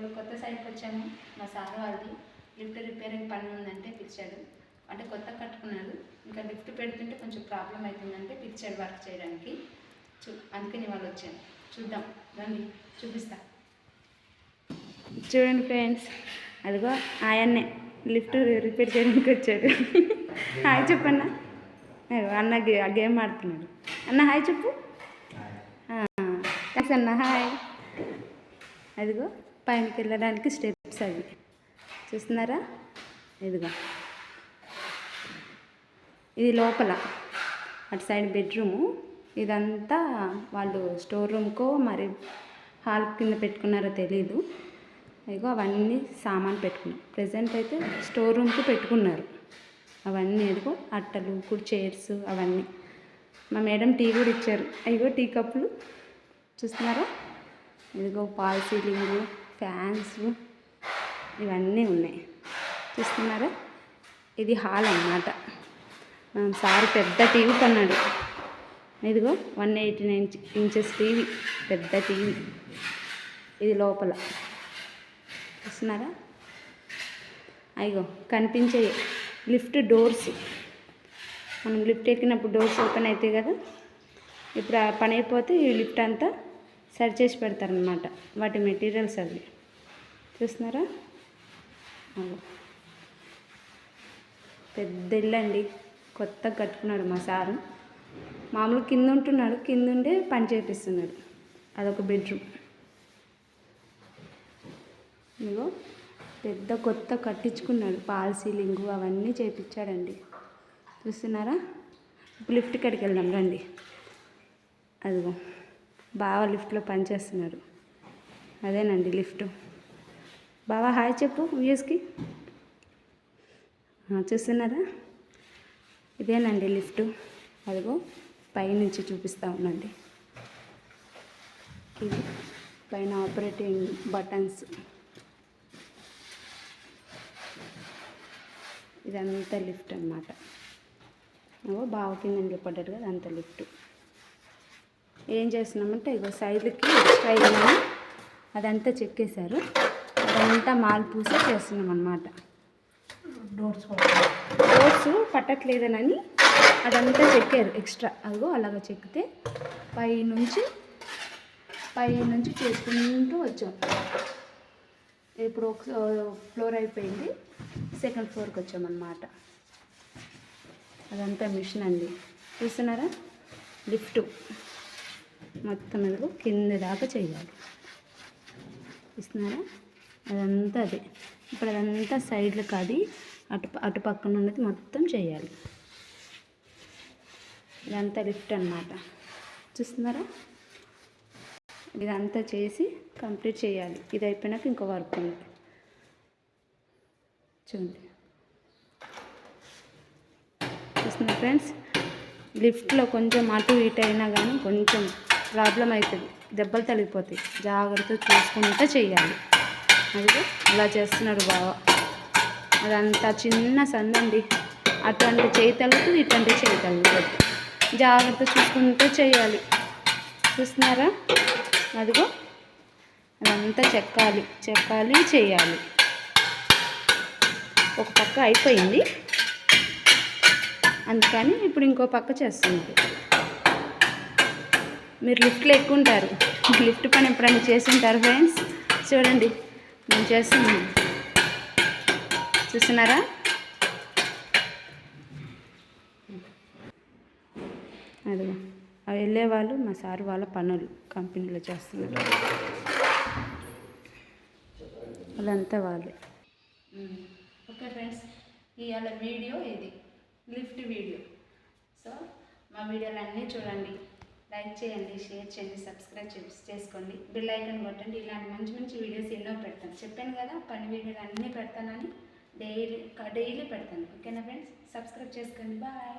ఇప్పుడు కొత్త సైడ్కి వచ్చాము. మా సార్ వాళ్ళది లిఫ్ట్ రిపేరింగ్ పని ఉందంటే పిలిచాడు. అంటే కొత్త కట్టుకున్నాడు. ఇంకా లిఫ్ట్ పెడుతుంటే కొంచెం ప్రాబ్లం అవుతుందంటే పిలిచాడు వర్క్ చేయడానికి. చూ అందుకని వాళ్ళు వచ్చాను. చూద్దాం. రండి చూపిస్తా. చూడండి ఫ్రెండ్స్. అదిగో ఆయన్నే లిఫ్ట్ రిపేర్ చేయడానికి వచ్చాడు. హాయ్ చెప్పన్నా. అన్న గే- ఆ గేమ్ ఆడుతున్నాడు. అన్న హాయ్ చెప్పు. థ్యాంక్స్ అన్న హాయ్. అదిగో. పైనకి వెళ్ళడానికి స్టెప్స్ అవి. చూస్తున్నారా? ఇదిగో. ఇది లోపల అటు సైడ్ బెడ్రూము. ఇదంతా వాళ్ళు స్టోర్ రూమ్కో మరి హాల్ కింద పెట్టుకున్నారో తెలీదు. ఇగో అవన్నీ సామాన్ పెట్టుకున్నారు ప్రజెంట్ అయితే స్టోర్ రూమ్కి పెట్టుకున్నారు. అవన్నీ ఇదిగో అట్టలు ఇప్పుడు చైర్స్ అవన్నీ. మా మేడం టీ కూడా ఇచ్చారు. అయ్యో టీ కప్పులు. చూస్తున్నారా? ఇదిగో పాల్ సీలింగు ఫ్యాన్స్ ఇవన్నీ ఉన్నాయి. చూస్తున్నారా? ఇది హాల్ అన్నమాట. సార్ పెద్ద టీవీ కొన్నాడు. ఇదిగో one eighty nine inches TV పెద్ద టీవీ. ఇది లోపల. చూస్తున్నారా? అయ్యో కనిపించే లిఫ్ట్ డోర్స్. మనం లిఫ్ట్ ఎక్కినప్పుడు డోర్స్ ఓపెన్ అవుతాయి కదా? ఇప్పుడు ఆ పని అయిపోతే ఈ లిఫ్ట్ అంతా సరి చేసి పెడతారనమాట వాటి మెటీరియల్స్ అవి. చూస్తున్నారా? పెద్ద ఇల్లు అండి. కొత్తగా కట్టుకున్నాడు మా సారు. మామూలు కింద ఉంటున్నాడు. కింద ఉండే పని చేపిస్తున్నాడు. అదొక బెడ్రూమ్. ఇదిగో పెద్ద కొత్త కట్టించుకున్నాడు. పాల్ సీలింగు అవన్నీ చేపించాడండి చూస్తున్నారా? ఇప్పుడు లిఫ్ట్ కాడికి వెళ్దాం రండి. అదిగో. బావ లిఫ్ట్లో పనిచేస్తున్నారు. అదేనండి లిఫ్ట్. బావా హాయ్ చెప్పు వ్యూస్కి. చూస్తున్నారా? ఇదేనండి లిఫ్ట్. అదిగో పైనుంచి చూపిస్తా ఉండండి. ఇది పైన ఆపరేటింగ్ బటన్స్. ఇదంతా లిఫ్ట్ అన్నమాట. బావ కింద నిలబడ్డారు కదా అంత లిఫ్ట్. ఏం చేస్తున్నామంటే ఇగో సైడ్లకి ఎక్స్ట్రా ఇవ్వమని అదంతా చెక్కేశారు. అదంతా మాల్ పూస చేస్తున్నాం అనమాట డోర్స్ డోర్స్ పట్టట్లేదనని అదంతా చెక్కారు ఎక్స్ట్రా. అదిగో అలాగ చెక్కితే పై నుంచి పై నుంచి చేసుకుంటూ వచ్చాం. ఇప్పుడు ఒక ఫ్లోర్ అయిపోయింది. సెకండ్ ఫ్లోర్కి వచ్చామన్నమాట. అదంతా మిషన్ అండి. చూస్తున్నారా? లిఫ్ట్. మొత్తం ఎదుగు కింద దాకా చేయాలి. చూస్తున్నారా? అదంతా అదే. ఇప్పుడు అదంతా సైడ్లు అది అటు అటు పక్కన ఉన్నది మొత్తం చేయాలి. ఇదంతా లిఫ్ట్ అన్నమాట. చూస్తున్నారా? ఇదంతా చేసి కంప్లీట్ చేయాలి. ఇది అయిపోయినాక ఇంకో వర్క్ ఉంది. చూడండి. చూస్తున్నారు ఫ్రెండ్స్? లిఫ్ట్లో కొంచెం అటు ఇటు అయినా కానీ కొంచెం ప్రాబ్లం అవుతుంది దెబ్బలు తగిలిపోతాయి. జాగ్రత్త చూసుకుంటూ చేయాలి అదిగో ఇలా చేస్తున్నాడు బావ. అదంతా చిన్న సందండి. అటువంటి చేయి తగ్గుతుంది ఇటువంటి చేయి తగ్గుతుంది జాగ్రత్త చూసుకుంటూ చేయాలి చూస్తున్నారా? అదిగో. అదంతా చెక్కాలి. చెక్కాలి చేయాలి ఒక పక్క అయిపోయింది. అందుకని ఇప్పుడు ఇంకో పక్క చేస్తుంది మీరు లిఫ్ట్లో ఎక్కువ ఉంటారు. లిఫ్ట్ పని ఎప్పుడైనా చేస్తుంటారు ఫ్రెండ్స్? చూడండి మేము చేస్తున్నాం చూస్తున్నారా? అది అవి మా సార్ వాళ్ళ పనులు కంపెనీలో చేస్తున్నారు. వాళ్ళంతా వాళ్ళే. ఓకే ఫ్రెండ్స్ ఇవాళ వీడియో ఇది లిఫ్ట్ వీడియో. సో మా వీడియోలు అన్నీ చూడండి. లైక్ చేయండి షేర్ చేయండి సబ్స్క్రైబ్ చేసుకోండి. బిల్ ఐకన్ కొట్టండి. ఇలాంటి మంచి మంచి వీడియోస్ ఎన్నో పెడతాను చెప్పాను కదా పని వీడియోలు అన్నీ పెడతానని డైలీ డైలీ పెడతాను. ఓకేనా ఫ్రెండ్స్? సబ్స్క్రైబ్ చేసుకోండి. బాయ్.